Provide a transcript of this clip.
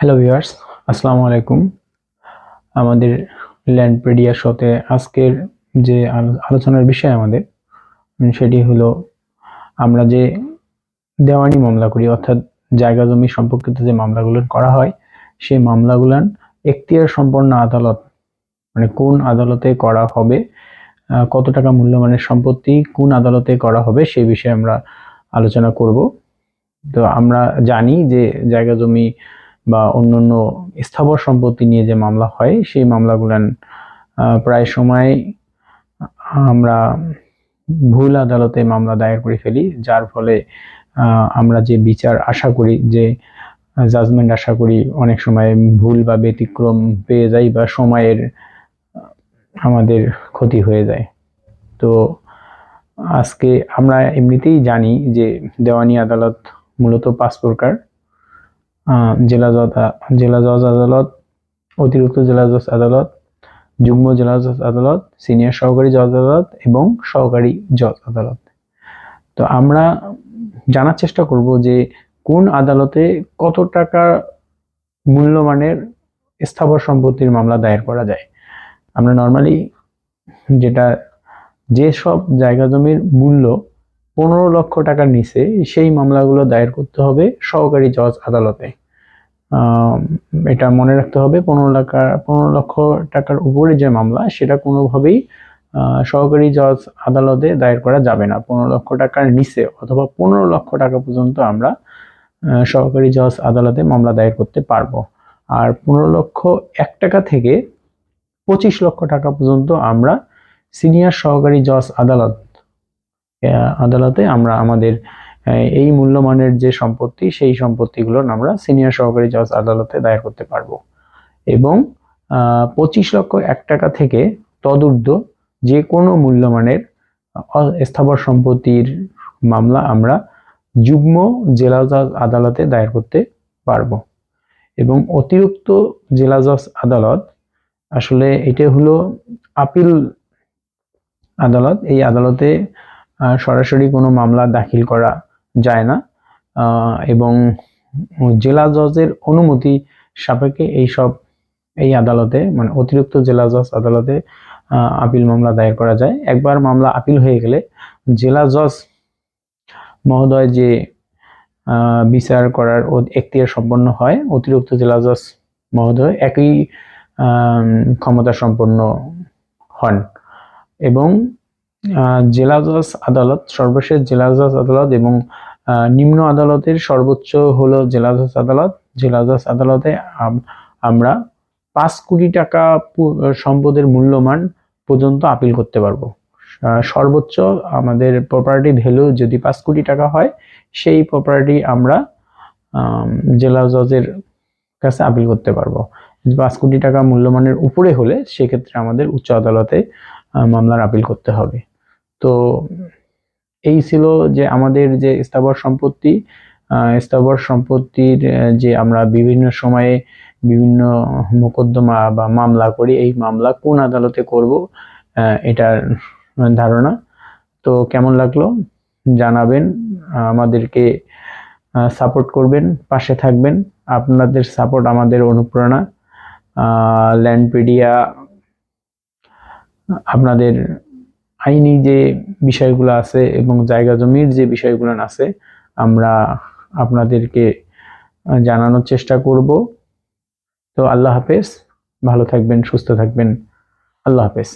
Hello viewers আসসালামু আলাইকুম আমাদের ল্যান্ডপেডিয়া শোতে আজকের যে আলো- আলোচনার বিষয় আমাদের সেটি হলো আমরা যে দেওয়ানি মামলা করি, অর্থাৎ জায়গা জমি সম্পর্কিত যে মামলাগুলো করা হয়, সেই মামলাগুলান এখতিয়ার সম্পন্ন আদালত মানে কোন আদালতে করা হবে কত টাকা মূল্যমানের সম্পত্তি, কোন আদালতে করা হবে, সেই বিষয়ে আমরা আলোচনা করব। তো আমরা জানি যে জায়গা জমি বা অন্যান্য স্থাবর সম্পত্তি নিয়ে যে মামলা হয়, সেই মামলাগুলান প্রায় সময় আমরা ভুল আদালতে মামলা দায়ের করে ফেলি, যার ফলে আমরা যে বিচার আশা করি, যে জাজমেন্ট আশা করি অনেক সময় ভুল বা ব্যতিক্রম পেয়ে যাই বা সময়ের আমাদের ক্ষতি হয়ে যায়। তো আজকে আমরা এমনিতেই জানি যে দেওয়ানি আদালত মূলত পাঁচ প্রকার। জেলা জজ জেলা জজ আদালত, অতিরিক্ত জেলা জজ আদালত, যুগ্ম জেলা জজ আদালত, সিনিয়র সহকারী জজ আদালত এবং সহকারী জজ আদালত। তো আমরা জানার চেষ্টা করব যে কোন আদালতে কত টাকা মূল্যমানের স্থাবর সম্পত্তির মামলা দায়ের করা যায়। আমরা নর্মালি যেটা যেসব জায়গা জমির মূল্য পনেরো লক্ষ টাকার নিচে সেই মামলাগুলো দায়ের করতে হবে সহকারী জজ আদালতে। এটা মনে রাখতে হবে, পনেরো লাখ, পনেরো লক্ষ টাকার উপরে যে মামলা, সেটা কোনোভাবেই সহকারী জজ আদালতে দায়ের করা যাবে না। পনেরো লক্ষ টাকার নিচে অথবা পনেরো লক্ষ টাকা পর্যন্ত আমরা সহকারী জজ আদালতে মামলা দায়ের করতে পারব। আর পনেরো লক্ষ এক টাকা থেকে পঁচিশ লক্ষ টাকা পর্যন্ত আমরা সিনিয়র সহকারী জজ আদালত আদালতে আমরা আমাদের এই মূল্যমানের যে সম্পত্তি, সেই সম্পত্তিগুলো আমরা সিনিয়র সহকারী জজ আদালতে দায়ের করতে পারব। এবং পঁচিশ লক্ষ এক টাকা থেকে তদূর্ধ্ব যে কোনো মূল্যমানের স্থাবর সম্পত্তির মামলা আমরা যুগ্ম জেলা জজ আদালতে দায়ের করতে পারব। এবং অতিরিক্ত জেলা জজ আদালত, আসলে এটা হলো আপিল আদালত, এই আদালতে সরাসরি কোনো মামলা দাখিল করা যায় না। এবং জেলা জজের অনুমতি সাপেক্ষে এই সব, এই আদালতে মানে অতিরিক্ত জেলা জজ আদালতে আপিল মামলা দায়ের করা যায়। একবার মামলা আপিল হয়ে গেলে জেলা জজ মহোদয় যে বিচার করার এখতিয়ার সম্পন্ন হয়, অতিরিক্ত জেলা জজ মহোদয় একই ক্ষমতা সম্পন্ন হন। এবং জেলা জজ আদালত, সর্বশেষ জেলা জজ আদালত এবং নিম্ন আদালতের সর্বোচ্চ হলো জেলা জজ আদালত। জেলা জজ আদালতে আমরা পাঁচ কোটি টাকা সম্পদের মূল্যমান পর্যন্ত আপিল করতে পারব। সর্বোচ্চ আমাদের প্রপার্টি ভ্যালু যদি পাঁচ কোটি টাকা হয়, সেই প্রপার্টি আমরা জেলা জজের কাছে আপিল করতে পারব। পাঁচ কোটি টাকা মূল্যমানের উপরে হলে, সেক্ষেত্রে আমাদের উচ্চ আদালতে মামলার আপিল করতে হবে। তো এই ছিল যে আমাদের যে স্থাবর সম্পত্তি স্থাবর সম্পত্তির যে আমরা বিভিন্ন সময়ে বিভিন্ন মোকদ্দমা বা মামলা করি, এই মামলা কোন আদালতে করব এটার ধারণা। তো কেমন লাগল? জানাবেন, আমাদেরকে সাপোর্ট করবেন, পাশে থাকবেন। আপনাদের সাপোর্ট আমাদের অনুপ্রেরণা। ল্যান্ডপিডিয়া আপনাদের আইনি যে বিষয়গুলো আছে এবং জায়গা জমির যে বিষয়গুলো আছে, আমরা আপনাদেরকে জানানোর চেষ্টা করব। তো আল্লাহ হাফেজ, ভালো থাকবেন, সুস্থ থাকবেন। আল্লাহ হাফেজ।